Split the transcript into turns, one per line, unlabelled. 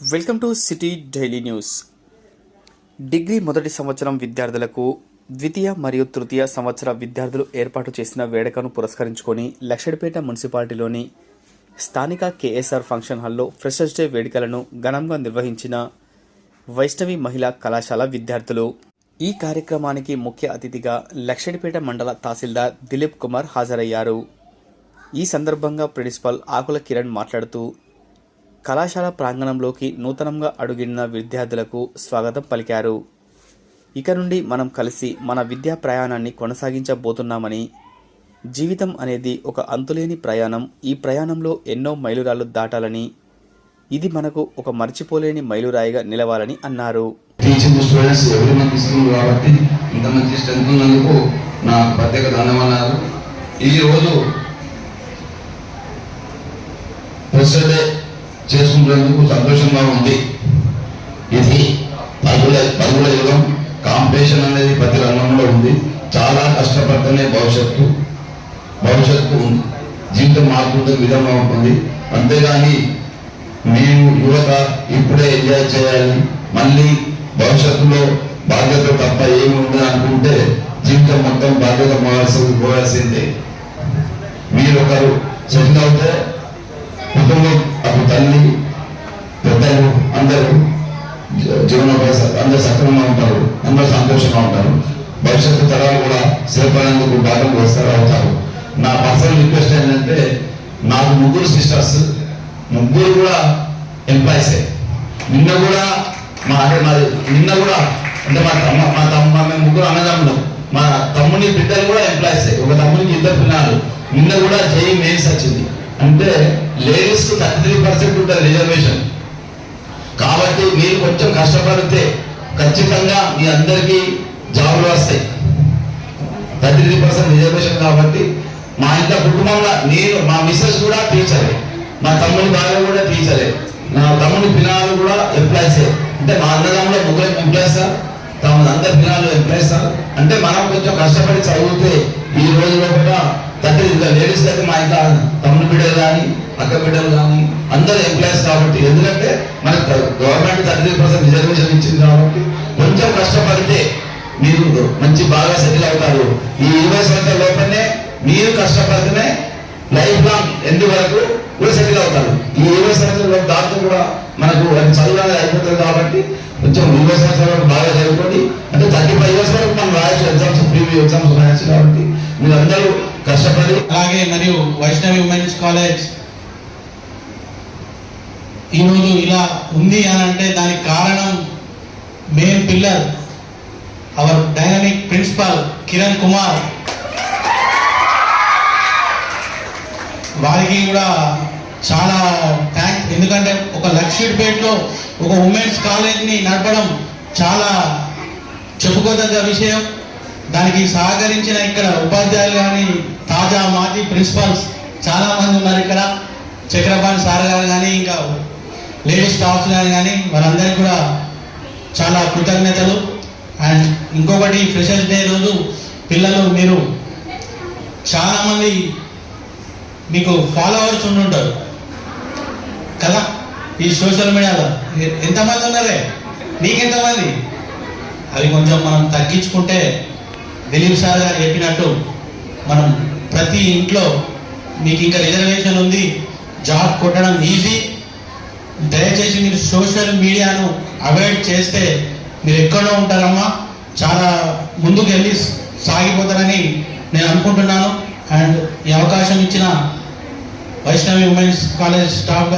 Welcome to city daily news. Degree మొదటి సంవత్సరం విద్యార్థులకు ద్వితీయ మరియు తృతీయ సంవత్సర విద్యార్థులు ఏర్పాటు చేసిన వేడుకను పురస్కరించుకొని లక్షడిపేట మున్సిపాలిటీలోని స్థానిక కేఎస్ఆర్ ఫంక్షన్ హాల్లో ఫ్రెషర్స్ డే వేడుకలను ఘనంగా నిర్వహించిన వైష్ణవి మహిళా కళాశాల విద్యార్థులు. ఈ కార్యక్రమానికి ముఖ్య అతిథిగా లక్షడిపేట మండల తహసీల్దార్ దిలీప్ కుమార్ హాజరయ్యారు. ఈ సందర్భంగా ప్రిన్సిపల్ ఆకుల కిరణ్ మాట్లాడుతూ కళాశాల ప్రాంగణంలోకి నూతనంగా అడుగిన విద్యార్థులకు స్వాగతం పలికారు. ఇక నుండి మనం కలిసి మన విద్యా ప్రయాణాన్ని కొనసాగించబోతున్నామని జీవితం అనేది ఒక అంతులేని ప్రయాణం. ఈ ప్రయాణంలో ఎన్నో మైలురాళ్ళు దాటాలని ఇది మనకు ఒక మర్చిపోలేని మైలురాయిగా నిలవాలని అన్నారు.
టీచింగ్ స్టూడెంట్స్ ఎవరి మంది కాబట్టి ఇంత మంచి స్ట్రెంత్ ఉన్నందుకు నా ప్రత్యేక ధన్యవాదాలు. ప్రెసిడెంట్ చేసుకుంటున్నందుకు సంతోషంగా ఉంది. ఇది పరుగుల పరుగుల యుగం. కాంపిటీషన్ అనేది ప్రతి రంగంలో ఉంది. చాలా కష్టపడితేనే భవిష్యత్తు భవిష్యత్తు ఉంది. జీవితం మారుతున్న విధంగా ఉంటుంది. అంతేగాని మేము యువత ఇప్పుడే ఎంజాయ్ చేయాలి. మళ్ళీ భవిష్యత్తులో బాధ్యత తప్ప ఏమి ఉండదు అనుకుంటే జీవితం మొత్తం బాధ్యత పోవాల్సి పోవాల్సిందే. మీరు ఒకరు సెటిల్ అందరూ ఉంటారు. భవిష్యత్తు తరాలు కూడా స్థిరపడేందుకు భాగం వస్తారు అవుతారు. నా పర్సనల్ రిక్వెస్ట్ ఏంటంటే నాకు ముగ్గురు సిస్టర్స్ ముగ్గురు కూడా ఎంప్లాయీసే నిన్న కూడా మా అంటే మాది నిన్న కూడా అంటే మా తమ్మ మా తమ్మ మేము ముగ్గురు అన్నదమ్ములు. మా తమ్ముని బిడ్డలు కూడా ఎంప్లాయీసే ఒక తమ్మునికి ఇద్దరు పిల్లలు. నిన్న కూడా జై మెయిన్స్ వచ్చింది. అంటే లేడీస్కు థర్టీ త్రీ పర్సెంట్ ఉంటుంది రిజర్వేషన్ కాబట్టి మీరు కొంచెం కష్టపడితే ఖచ్చితంగా మీ అందరికీ జాబులు వస్తాయి. థర్టీ త్రీ పర్సెంట్ రిజర్వేషన్ కాబట్టి మా ఇంట్లో కుటుంబంలో నేను మా మిస్సెస్ కూడా టీచరే. మా తమ్ముడి భార్య కూడా టీచరే. నా తమ్ముడి పిల్లలు కూడా ఎంప్లాయీసే. అంటే మా అన్నదమ్ముల ముగ్గురు ఎంప్లాయీస్ తమ అందరి పిల్లలు ఎంప్లాయీస్ అంటే మనం కొంచెం కష్టపడి చదివితే ఈ రోజులో కూడా థర్టీ లేడీస్ దగ్గర మా ఇంట్లో తమ్ముడు బిడ్డలు కానీ అక్క బిడ్డలు కానీ అందరు ఎంప్లాయీస్ కాబట్టి. ఎందుకంటే మనకు గవర్నమెంట్ థర్టీ పర్సెంట్ రిజర్వేషన్ ఇచ్చింది కాబట్టి కొంచెం మీరు మంచి బాగా సెటిల్ అవుతారు. ఈ ఇరవై సంవత్సరాల లోపలనే మీరు కష్టపడితేనే లైఫ్ లాంగ్ ఎందు వరకు కూడా సెటిల్ అవుతారు. ఈ ఇరవై సంవత్సరాల లోపు దాంతో కూడా మనకు అది చదువు అనేది అయిపోతుంది కాబట్టి కొంచెం ఇరవై సంవత్సరాల వరకు బాగా చదువుకోండి. అంటే థర్టీ ఫైవ్ ఇయర్స్ వరకు మనం రాయొచ్చు ఎగ్జామ్స్ ప్రీవియస్ ఎగ్జామ్స్ రాయొచ్చు కాబట్టి మీరందరూ కష్టపడి
అలాగే మరియు వైష్ణవి ఉమెన్స్ కాలేజ్ ఈరోజు ఇలా ఉంది అని అంటే దానికి కారణం main pillar our dynamic principal Kiran Kumar వారికి కూడా చాలా థ్యాంక్స్ ఎందుకంటే ఒక లక్ష్మీపేటలో ఒక ఉమెన్స్ కాలేజ్ని నడపడం చాలా చెప్పుకోదగ్గ విషయం. దానికి సహకరించిన ఇక్కడ ఉపాధ్యాయులు కానీ తాజా మాజీ ప్రిన్సిపల్స్ చాలామంది ఉన్నారు ఇక్కడ. చక్రపాణి సార్ గారు కానీ ఇంకా లేడీస్ స్టాఫ్ గారు కానీ వారందరికీ కూడా చాలా కృతజ్ఞతలు. అండ్ ఇంకొకటి ఫ్రెషర్స్ డే రోజు పిల్లలు మీరు చాలామంది మీకు ఫాలోవర్స్ ఉండుంటారు. కదా? ఈ సోషల్ మీడియాలో ఎంతమంది ఉన్నారే? నీకెంతమంది అవి కొంచెం మనం తగ్గించుకుంటే దిలీప్ సార్ గారు చెప్పినట్టు మనం ప్రతి ఇంట్లో మీకు ఇంకా రిజర్వేషన్ ఉంది. జాబ్ కొట్టడం ఈజీ దయచేసి మీరు సోషల్ మీడియాను అవాయిడ్ చేస్తే మీరు ఎక్కడో ఉంటారమ్మా. చాలా ముందుకు వెళ్ళి సాగిపోతారని నేను అనుకుంటున్నాను. అండ్ ఈ అవకాశం ఇచ్చిన వైష్ణవి ఉమెన్స్ కాలేజ్ స్టాఫ్